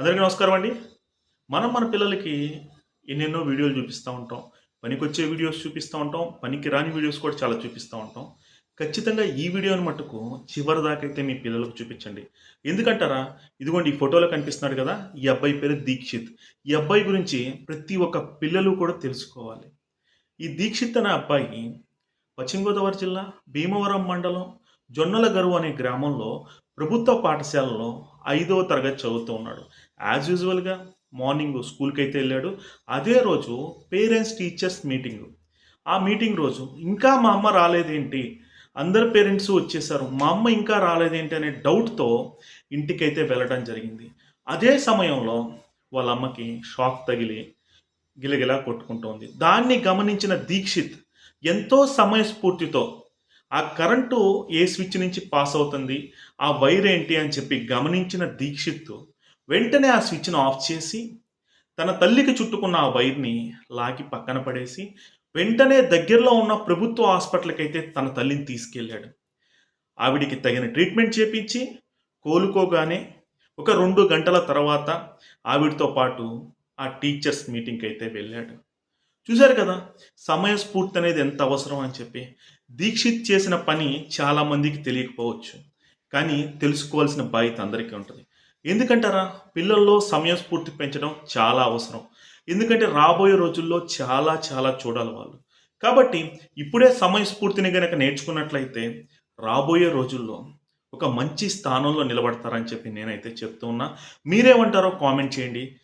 అందరికీ నమస్కారం అండి. మనం మన పిల్లలకి ఎన్నెన్నో వీడియోలు చూపిస్తూ ఉంటాం. పనికొచ్చే వీడియోస్ చూపిస్తూ ఉంటాం. పనికి రాని వీడియోస్ కూడా చాలా చూపిస్తూ ఉంటాం. ఖచ్చితంగా ఈ వీడియోని మట్టుకు చివరి దాకా అయితే మీ పిల్లలకు చూపించండి. ఎందుకంటారా? ఇదిగోండి ఈ ఫోటోలో కనిపిస్తున్నాడు కదా ఈ అబ్బాయి పేరు దీక్షిత్. ఈ అబ్బాయి గురించి ప్రతి ఒక్క పిల్లలు కూడా తెలుసుకోవాలి. ఈ దీక్షిత్ అనే అబ్బాయి పశ్చిమ గోదావరి జిల్లా భీమవరం మండలం జొన్నల గరువు అనే గ్రామంలో ప్రభుత్వ పాఠశాలలో ఐదవ తరగతి చదువుతూ ఉన్నాడు. యాజ్ యూజువల్గా మార్నింగ్ స్కూల్కి అయితే వెళ్ళాడు. అదే రోజు పేరెంట్స్ టీచర్స్ మీటింగ్. ఆ మీటింగ్ రోజు ఇంకా మా అమ్మ రాలేదేంటి? అందరు పేరెంట్స్ వచ్చేసారు. మా అమ్మ ఇంకా రాలేదేంటి అనే డౌట్తో ఇంటికైతే వెళ్ళడం జరిగింది. అదే సమయంలో వాళ్ళ అమ్మకి షాక్ తగిలి గిలగిలా కొట్టుకుంటోంది. దాన్ని గమనించిన దీక్షిత్ ఎంతో సమయస్ఫూర్తితో ఆ కరెంటు ఏ స్విచ్ నుంచి పాస్ అవుతుంది? ఆ వైర్ ఏంటి అని చెప్పి గమనించిన దీక్షిత్ వెంటనే ఆ స్విచ్ను ఆఫ్ చేసి తన తల్లికి చుట్టుకున్న ఆ వైర్ని లాగి పక్కన పడేసి వెంటనే దగ్గరలో ఉన్న ప్రభుత్వ హాస్పిటల్కి అయితే తన తల్లిని తీసుకెళ్ళాడు. ఆవిడికి తగిన ట్రీట్మెంట్ చేపించి కోలుకోగానే ఒక రెండు గంటల తర్వాత ఆవిడతో పాటు ఆ టీచర్స్ మీటింగ్కి అయితే వెళ్ళాడు. చూశారు కదా? సమయస్ఫూర్తి అనేది ఎంత అవసరం అని చెప్పి. దీక్షిత్ చేసిన పని చాలా మందికి తెలియకపోవచ్చు. కానీ తెలుసుకోవాల్సిన బాధ్యత అందరికీ ఉంటుంది. ఎందుకంటారా? పిల్లల్లో సమయస్ఫూర్తి పెంచడం చాలా అవసరం. ఎందుకంటే రాబోయే రోజుల్లో చాలా చాలా చూడాలి వాళ్ళు. కాబట్టి ఇప్పుడే సమయస్ఫూర్తిని కనుక నేర్చుకున్నట్లయితే రాబోయే రోజుల్లో ఒక మంచి స్థానంలో నిలబడతారని చెప్పి నేనైతే చెప్తూ ఉన్నా. మీరేమంటారో కామెంట్ చేయండి.